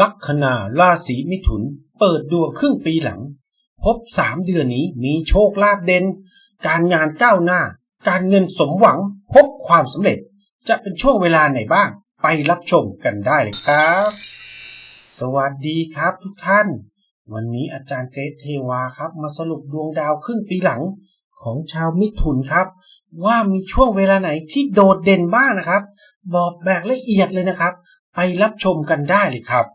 ลัคนาราศีมิถุน เปิดดวงครึ่งปีหลัง พบสามเดือนนี้มีโชคลาภเด่นการงานก้าวหน้า การเงินสมหวังพบความสำเร็จ จะเป็นช่วงเวลาไหนบ้าง ไปรับชมกันได้เลยครับ สวัสดีครับทุกท่าน วันนี้อาจารย์เกรทเทวาครับ มาสรุปดวงดาวครึ่งปีหลังของชาวมิถุนครับ ว่ามีช่วงเวลาไหนที่โดดเด่นบ้างนะครับ บอกแบบละเอียดเลยนะครับ ไปรับชมกันได้เลยครับ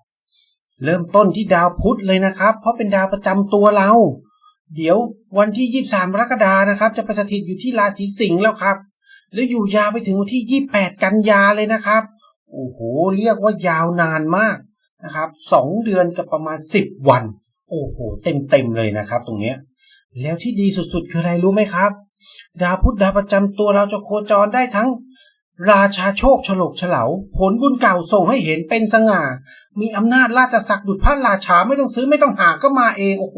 เริ่มต้นที่ดาวพุธเลยนะครับ เพราะเป็นดาวประจำตัวเรา เดี๋ยววันที่ 23กรกฎานะครับ จะไปสถิตอยู่ที่ราศีสิงห์แล้วครับ แล้วอยู่ยาวไปถึงวันที่ 28 กันยาเลยนะครับ โอ้โห เรียกว่ายาวนานมากนะครับสองเดือนกับประมาณ 10 วัน โอ้โห เต็มๆเลยนะครับ ตรงเนี้ย แล้วที่ดีสุดๆ คืออะไรรู้ไหมครับ ดาวพุธดาวประจำตัวเราจะโคจรได้ทั้ง ราชาโชคฉลกเฉลาผลบุญเก่าส่งให้เห็นเป็นสง่า มีอำนาจราชศักดิ์ดุจพระราชาไม่ต้องซื้อไม่ต้องหาก็มาเองโอ้โห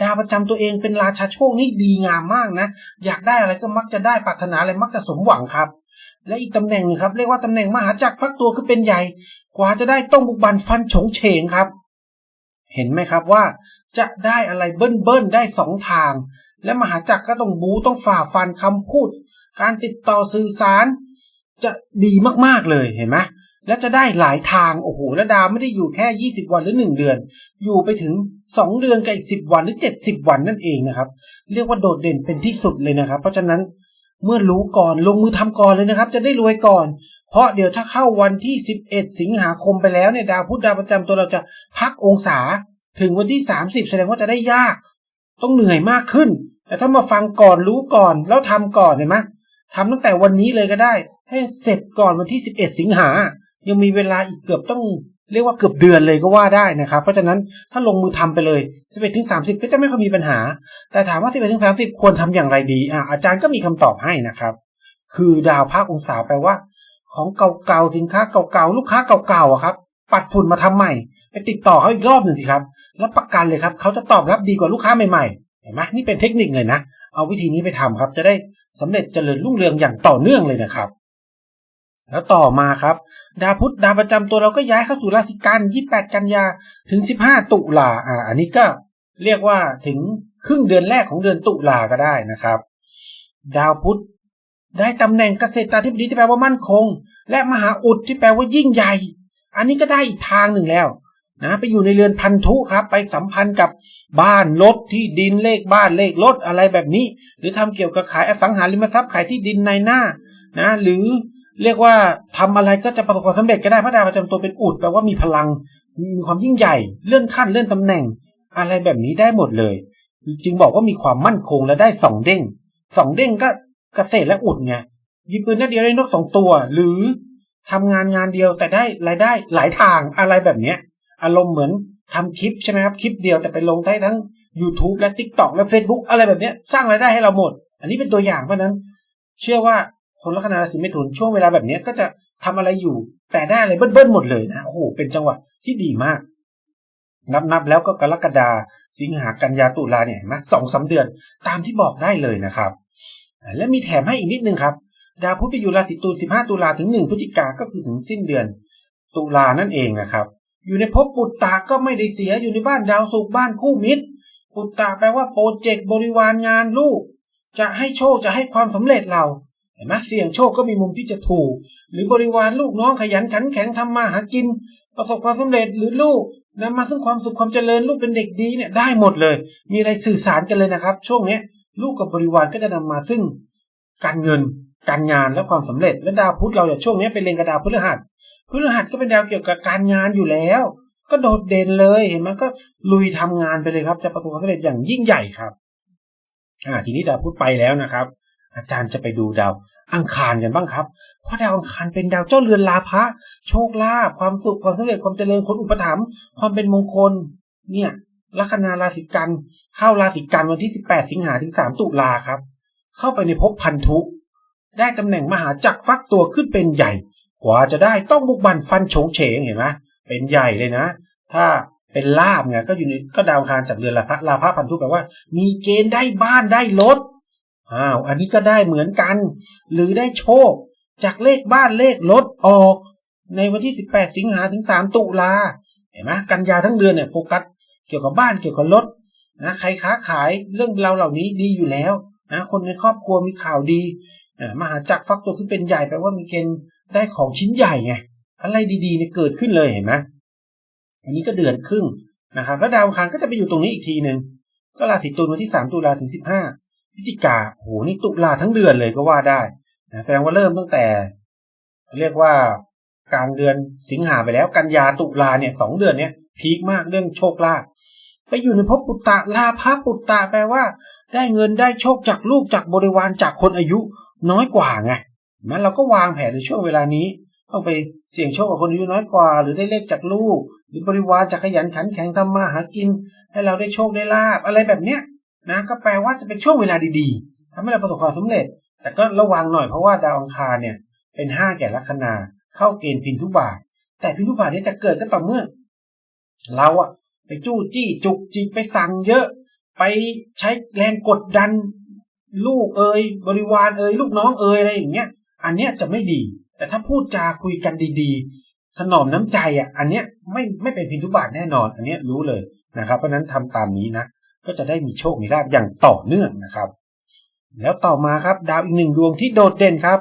ดาวประจำตัวเองเป็นราชาโชคนี่ดีงามมากนะ อยากได้อะไรก็มักจะได้ปรารถนาอะไรมักจะสมหวังครับ และอีกตำแหน่งหนึงครับ เรียกว่าตำแหน่งมหาจักรฟักตัวคือเป็นใหญ่กว่าจะได้ต้องบุกบันฟันฉงเฉงครับ เห็นไหมครับว่า จะได้อะไรเบิ้ลเบิ้ลได้สองทาง และมหาจักรก็ต้องบูต้องฝ่าฟันคำพูด การติดต่อสื่อสาร จะดีมากๆเลยเห็นไหมและจะได้หลายทางโอ้โหและดาไม่ได้อยู่แค่ 20 วันหรือ 1 เดือน อยู่ไปถึง 2 เดือนกับอีก 10 วันหรือ 70 วันนั่นเองนะครับ เรียกว่าโดดเด่นเป็นที่สุดเลยนะครับ เพราะฉะนั้นเมื่อรู้ก่อนลงมือทำก่อนเลยนะครับ จะได้รวยก่อน เพราะเดี๋ยวถ้าเข้าวันที่ 11 สิงหาคมไปแล้วเนี่ยดาวพุธดาวประจำตัวเราจะพักองศาถึงวันที่ 30 แสดงว่าจะได้ยาก ต้องเหนื่อยมากขึ้น แต่ถ้ามาฟังก่อนรู้ก่อนแล้วทำก่อนเห็นไหม ทำตั้งแต่วันนี้เลยก็ได้ ให้เสร็จก่อนวันที่ 11 สิงหา ยังมีเวลาอีกเกือบต้องเรียกว่าเกือบเดือนเลยก็ว่าได้นะครับ เพราะฉะนั้นถ้าลงมือทำไปเลย 11ถึง30 ก็จะไม่ค่อยมีปัญหา แต่ถามว่า 11ถึง30 ควรทำอย่างไรดีอะอาจารย์ก็มีคำตอบให้นะครับ คือดาวภาคองศาแปลว่า ของเก่าๆสินค้าเก่าๆลูกค้าเก่าๆอะครับ ปัดฝุ่นมาทำใหม่ ไปติดต่อเขาอีกรอบหนึ่งสิครับรับประกันเลยครับเขาจะตอบรับดีกว่าลูกค้าใหม่ๆ เห็นไหมนี่เป็นเทคนิคเลยนะ เอาวิธีนี้ไปทำครับ จะได้สำเร็จเจริญรุ่งเรืองอย่างต่อเนื่องเลยนะครับ แล้วต่อมาครับ ดาวพุธดาวประจำตัวเราก็ย้ายเข้าสู่ราศีกัน28 กันยาถึง 15 ตุลาอ่า อันนี้ก็เรียกว่าถึงครึ่งเดือนแรกของเดือนตุลาก็ได้นะครับ ดาวพุธได้ตำแหน่งเกษตราธิบดีที่แปลว่ามั่นคง และมหาอุดที่แปลว่ายิ่งใหญ่ อันนี้ก็ได้อีกทางหนึ่งแล้ว นะไปอยู่ในเรือนพันธุครับ ไปสัมพันธ์กับบ้านรถที่ดินเลขบ้านเลขรถอะไรแบบนี้ หรือทำเกี่ยวกับขายอสังหาริมทรัพย์ขายที่ดินในหน้านะหรือเรียกว่าทำอะไรก็จะประสบความสำเร็จก็ได้พระดาวประจำตัวเป็นอุดแปลว่ามีพลังมีความยิ่งใหญ่เลื่อนขั้นเลื่อนตำแหน่ง อะไรแบบนี้ได้หมดเลย จึงบอกว่ามีความมั่นคงและได้สองเด้งสองเด้งก็เกษตรและอุดไงยิงปืนนัดเดียวได้นกสองตัว หรือทำงานงานเดียวแต่ได้รายได้หลายทางอะไรแบบเนี้ย อารมณ์เหมือนทำคลิปใช่ไหมครับ คลิปเดียวแต่ไปลงได้ทั้ง YouTube และ TikTok และ Facebook อะไรแบบนี้สร้างรายได้ให้เราหมด อันนี้เป็นตัวอย่างเพราะนั้น เชื่อว่าคนลัคนาราศีเมถุนช่วงเวลาแบบนี้ก็จะทำอะไรอยู่ แต่ได้อะไรเบิ้ลๆหมดเลยนะโอ้โหเป็นจังหวะที่ดีมาก นับนับแล้วก็กรกฎาสิงหากันยาตุลาเนี่ยเห็นไหมสองสาเดือนตามที่บอกได้เลยนะครับ และมีแถมให้อีกนิดนึงครับดาวพุธไปอยู่ราศีตุล15 ตุลาถึง 1 พฤศจิกาก็คือถึงสิ้นเดือน ตุลานั่นเองนะครับ อยู่ในภพปุตตาก็ไม่ได้เสียอยู่ในบ้านดาวสุขบ้านคู่มิตร ปุตตาแปลว่าโปรเจกต์บริวารงานลูก จะให้โชคจะให้ความสำเร็จเราเห็นไหมเสี่ยงโชคก็มีมุมที่จะถูก หรือบริวารลูกน้องขยันขันแข็งทำมาหากิน ประสบความสำเร็จหรือลูกนำมาซึ่งความสุขความเจริญลูกเป็นเด็กดีเนี่ยได้หมดเลย มีอะไรสื่อสารกันเลยนะครับ ช่วงเนี้ยลูกกับบริวารก็จะนำมาซึ่ง การเงิน การงานและความสำเร็จและดาวพุธเราอย่างช่วงนี้เป็นเลงกับดาพฤหัส พฤหัสก็เป็นดาวเกี่ยวกับการงานอยู่แล้ว ก็โดดเด่นเลยเห็นไหมก็ลุยทำงานไปเลยครับ จะประสบความสำเร็จอย่างยิ่งใหญ่ครับ อ่า ทีนี้ดาวพุธไปแล้วนะครับ อาจารย์จะไปดูดาวอังคารกันบ้างครับ เพราะดาวอังคารเป็นดาวเจ้าเรือนลาภะโชคลาภความสุขความสำเร็จความเจริญคนอุปถัมภ์ความเป็นมงคล เนี่ยลัคนาราศีกันเข้าราศีกันวันที่ 18 สิงหาถึง 3 ตุลาครับ เข้าไปในภพพันธุ ได้ตำแหน่งมหาจักรฟักตัวขึ้นเป็นใหญ่ กว่าจะได้ต้องบุกบันฟันโฉงเฉงเห็นไหมเป็นใหญ่เลยนะ ถ้าเป็นลาบเนี่ยก็อยู่ในก็ดาวคารจากเรือนลาภะลาภะพันธุแปลว่า มีเกณฑ์ได้บ้านได้รถอ้าวอันนี้ก็ได้เหมือนกัน หรือได้โชค จากเลขบ้านเลขรถออก ในวันที่ 18 สิงหาถึง 3 ตุลาเห็นไหมกันยาทั้งเดือนเนี่ยโฟกัสเกี่ยวกับบ้านเกี่ยวกับรถนะใครค้าขายเรื่องเราวเหล่านี้ดีอยู่แล้วนะคนในครอบครัวมีข่าวดี มหาจักรฟักตัวขึ้นเป็นใหญ่แปลว่ามีเกณฑ์ได้ของชิ้นใหญ่ไงอะไรดีๆเนี่ยเกิดขึ้นเลยเห็นไหมอันนี้ก็เดือนครึ่งนะครับ แล้วดาวอังคารก็จะไปอยู่ตรงนี้อีกทีหนึ่งก็ราศีตุลวันที่3ตุลาถึง 15พฤศจิกาโหนี่ตุลาทั้งเดือนเลยก็ว่าได้นะแสดงว่าเริ่มตั้งแต่ เรียกว่ากลางเดือนสิงหาไปแล้วกันยาตุลาเนี่ยสองเดือนเนี่ยพีคมากเรื่องโชคลาภ ไปอยู่ในภพปุตตะลาภปุตตะแปลว่า ได้เงินได้โชคจากลูกจากบริวารจากคนอายุน้อยกว่าไงมันเราก็วางแผนในช่วงเวลานี้ต้องไปเสี่ยงโชคกับคนอายุน้อยกว่า หรือได้เลขจากลูก หรือบริวารจะขยันขันแข็งทำมาหากิน ให้เราได้โชคได้ลาบอะไรแบบเนี้ยนะก็แปลว่าจะเป็นช่วงเวลาดีๆทำให้เราประสบความสำเร็จ แต่ก็ระวังหน่อยเพราะว่าดาวอังคารเนี่ยเป็นห้าแก่ลัคนา เข้าเกณฑ์พินทุบาทแต่พินทุบาทเนี่ยจะเกิดก็ต่อเมื่อ เราอะ ไปจู้จี้จุกจิกไปสั่งเยอะ ไปใช้แรงกดดัน ลูกเอ่ยบริวารเอ่ยลูกน้องเอ่ยอะไรอย่างเงี้ย อันเนี้ยจะไม่ดี แต่ถ้าพูดจาคุยกันดีๆ ถนอมน้ำใจอะ อันเนี้ยไม่ไม่เป็นพินทุบาทแน่นอน อันเนี้ยรู้เลยนะครับ เพราะนั้นทำตามนี้นะก็จะได้มีโชค มีลาภอย่างต่อเนื่องนะครับ แล้วต่อมาครับดาวอีกหนึ่งดวงที่โดดเด่นครับ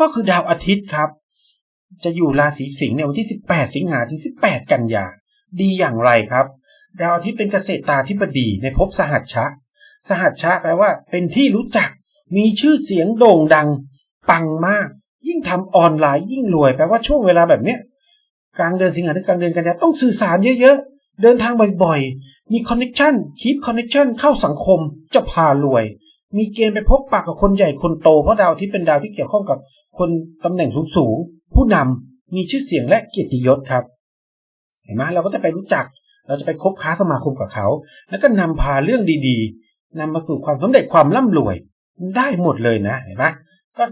ก็คือดาวอาทิตย์ครับ จะอยู่ราศีสิงห์ในวันที่ 18 สิงหาถึง 18 กันยา ดีอย่างไรครับ ดาวอาทิตย์เป็นเกษตรตาธิบดีในภพสหัชชะ สหัชชะแปลว่า เป็นที่รู้จัก มีชื่อเสียงโด่งดัง ปังมาก ยิ่งทำออนไลน์ยิ่งรวยแปลว่าช่วงเวลาแบบเนี้ยกลางเดือนสิงหาถึงกลางเดือนกันยาต้องสื่อสารเยอะๆ เดินทางบ่อยๆ มีคอนเน c ชันคีปคอนเน c ชันเข้าสังคมจะพารวย มีเกณฑ์ไปพบปากกับคนใหญ่คนโต เพราะดาวที่เป็นดาวที่เกี่ยวข้องกับคนตำแหน่งสูงๆ ผู้นำมีชื่อเสียงและเกียรติยศครับ เห็นไหมเราก็จะไปรู้จัก เราจะไปคบค้าสมาคมกับเขา แล้วก็นำพาเรื่องดีๆนำมาสู่ความสำเร็จความร่ำรวยได้หมดเลยนะเห็นไหมก็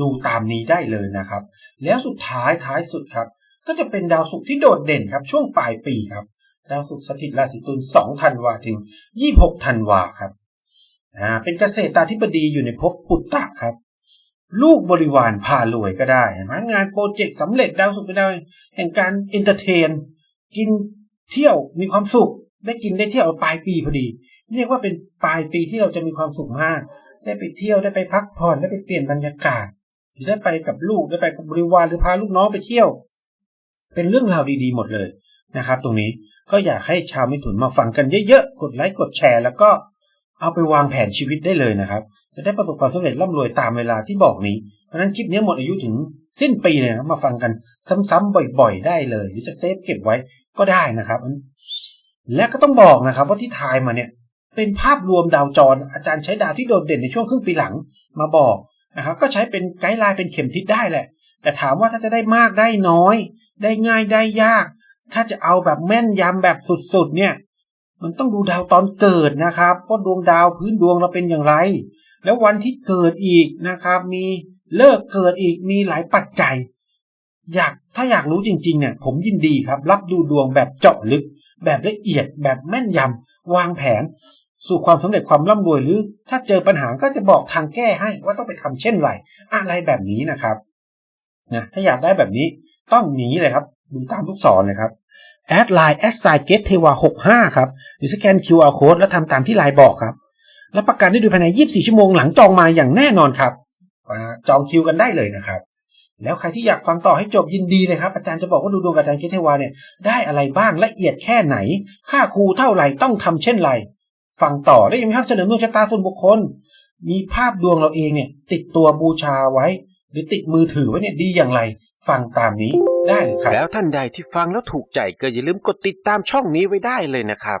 ดูตามนี้ได้เลยนะครับ แล้วสุดท้ายท้ายสุดครับ ก็จะเป็นดาวศุกร์ที่โดดเด่นครับช่วงปลายปีครับดาวศุกร์สถิตราศีตุล2ธันวาถึง 26ธันวาครับอ่าเป็นเกษตรตาธิบดีอยู่ในภพปุตตะครับ ลูกบริวารพารวยก็ได้เห็นไหมงานโปรเจกต์สำเร็จดาวศุกร์เป็นดาวแห่งการเอนเตอร์เทน กินเที่ยวมีความสุข ได้กินได้เที่ยวปลายปีพอดี เรียกว่าเป็นปลายปีที่เราจะมีความสุขมาก ได้ไปเที่ยวได้ไปพักผ่อนได้ไปเปลี่ยนบรรยากาศหรือได้ไปกับลูกได้ไปกับบริวารหรือพาลูกน้องไปเที่ยว เป็นเรื่องราวดีๆ หมดเลยนะครับ ตรงนี้ก็อยากให้ชาวมิถุนมาฟังกันเยอะๆกดไลค์กดแชร์ แล้วก็เอาไปวางแผนชีวิตได้เลยนะครับ จะได้ประสบความสำเร็จร่ำรวยตามเวลาที่บอกนี้เพราะฉะนั้นคลิปนี้หมดอายุถึง สิ้นปีเนะครับมาฟังกันซ้ำๆบ่อยๆ ได้เลย หรือจะเซฟเก็บไว้ก็ได้นะครับ และก็ต้องบอกนะครับว่าที่ทายมาเนี่ยเป็นภาพรวมดาวจร อาจารย์ใช้ดาวที่โดดเด่นในช่วงครึ่งปีหลังมาบอกนะครับ ก็ใช้เป็นไกด์ไลน์เป็นเข็มทิศได้แหละ แต่ถามว่าถ้าจะได้มากได้น้อย ได้ง่ายได้ยาก ถ้าจะเอาแบบแม่นยำแบบสุดๆ เนี่ย มันต้องดูดาวตอนเกิดนะครับว่าดวงดาวพื้นดวงเราเป็นอย่างไร แล้ววันที่เกิดอีกนะครับ มี เลิกเกิดอีกมีหลายปัจจัย อยากถ้าอยากรู้จริงๆเนี่ยผมยินดีครับ รับดูดวงแบบเจาะลึก แบบละเอียดแบบแม่นยำวางแผน สู่ความสำเร็จความร่ำรวยหรือ ถ้าเจอปัญหาก็จะบอกทางแก้ให้ว่าต้องไปทำเช่นไรอะไรแบบนี้นะครับนะถ้าอยากได้แบบนี้ต้องหนีเลยครับดูตามทุกสอนเลยครับแอดไลน์แอดไซเกตเทวา65ครับหรือสแกน QR code แล้วทำตามที่ไลน์บอกครับ รับประกันได้ดูภายใน 24 ชั่วโมงหลังจองมาอย่างแน่นอนครับ มาจองคิวกันได้เลยนะครับ แล้วใครที่อยากฟังต่อให้จบยินดีเลยครับ อาจารย์จะบอกว่าดูดวงกับอาจารย์เกเทวาเนี่ยได้อะไรบ้างละเอียดแค่ไหน ค่าครูเท่าไหร่ต้องทำเช่นไรฟังต่อได้ยังมีภาพเฉลิมดวงชะตาส่วนบุคคล มีภาพดวงเราเองเนี่ย ติดตัวบูชาไว้ หรือติดมือถือไว้เนี่ยดีอย่างไร ฟังตามนี้ได้เลยครับแล้วท่านใดที่ฟังแล้วถูกใจก็อย่าลืมกดติดตามช่องนี้ไว้ได้เลยนะครับ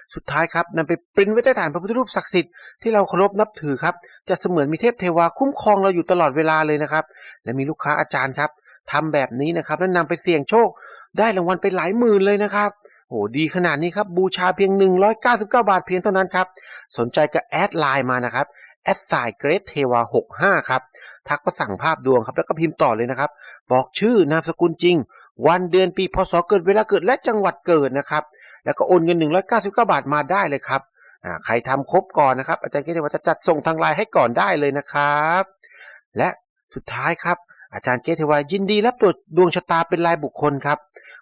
สุดท้ายครับนำไปปริ้นไว้ใต้ฐานพระพุทธรูปศักดิ์สิทธิ์ที่เราเคารพนับถือครับ จะเสมือนมีเทพเทวาคุ้มครองเราอยู่ตลอดเวลาเลยนะครับ และมีลูกค้าอาจารย์ครับทำแบบนี้นะครับแล้วนำไปเสี่ยงโชค ได้รางวัลไปหลายหมื่นเลยนะครับโอ้ดีขนาดนี้ครับบูชาเพียง 199 บาทเพียงเท่านั้นครับสนใจก็แอดไลน์มานะครับ แอดไซเกรดเทวา65 ครับ ทักมาสั่งภาพดวงครับ แล้วก็พิมพ์ต่อเลยนะครับ บอกชื่อนามสกุลจริง วันเดือนปีพศเกิดเวลาเกิดและจังหวัดเกิดนะครับ แล้วก็โอนเงิน 199 บาทมาได้เลยครับใครทำครบก่อนนะครับ อาจารย์เกรดเทวาจะจัดส่งทางไลน์ให้ก่อนได้เลยนะครับ และสุดท้ายครับอาจารย์เกตเทวายินดีรับตรวจดวงชะตาเป็นรายบุคคลครับ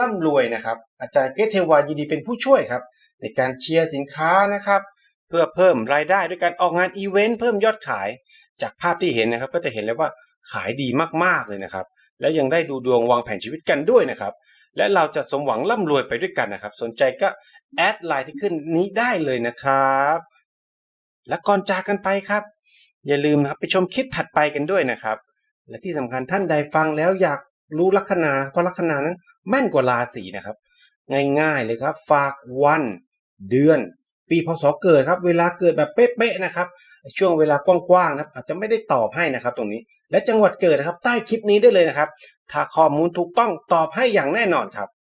ร่ำรวยนะครับ อาจารย์เกรเทวายินดีเป็นผู้ช่วยครับ ในการเชียร์สินค้านะครับ เพื่อเพิ่มรายได้ด้วยการออกงานอีเวนต์เพิ่มยอดขาย จากภาพที่เห็นนะครับ ก็จะเห็นเลยว่าขายดีมากๆเลยนะครับ และยังได้ดูดวงวางแผนชีวิตกันด้วยนะครับ และเราจะสมหวังร่ำรวยไปด้วยกันนะครับ สนใจก็แอดไลน์ที่ขึ้นนี้ได้เลยนะครับ และก่อนจากกันไปครับ อย่าลืมนะครับไปชมคลิปถัดไปกันด้วยนะครับ และที่สำคัญท่านใดฟังแล้วอยาก รู้ลัคนาเพราะลัคนานั้นแม่นกว่าราศีนะครับ ง่ายๆเลยครับ ฝากวันเดือน ปีพศเกิดครับ เวลาเกิดแบบเป๊ะๆนะครับ ช่วงเวลากว้างๆนะครับอาจจะไม่ได้ตอบให้นะครับ ตรงนี้และจังหวัดเกิดนะครับ ใต้คลิปนี้ได้เลยนะครับ ถ้าข้อมูลถูกต้องตอบให้อย่างแน่นอนครับ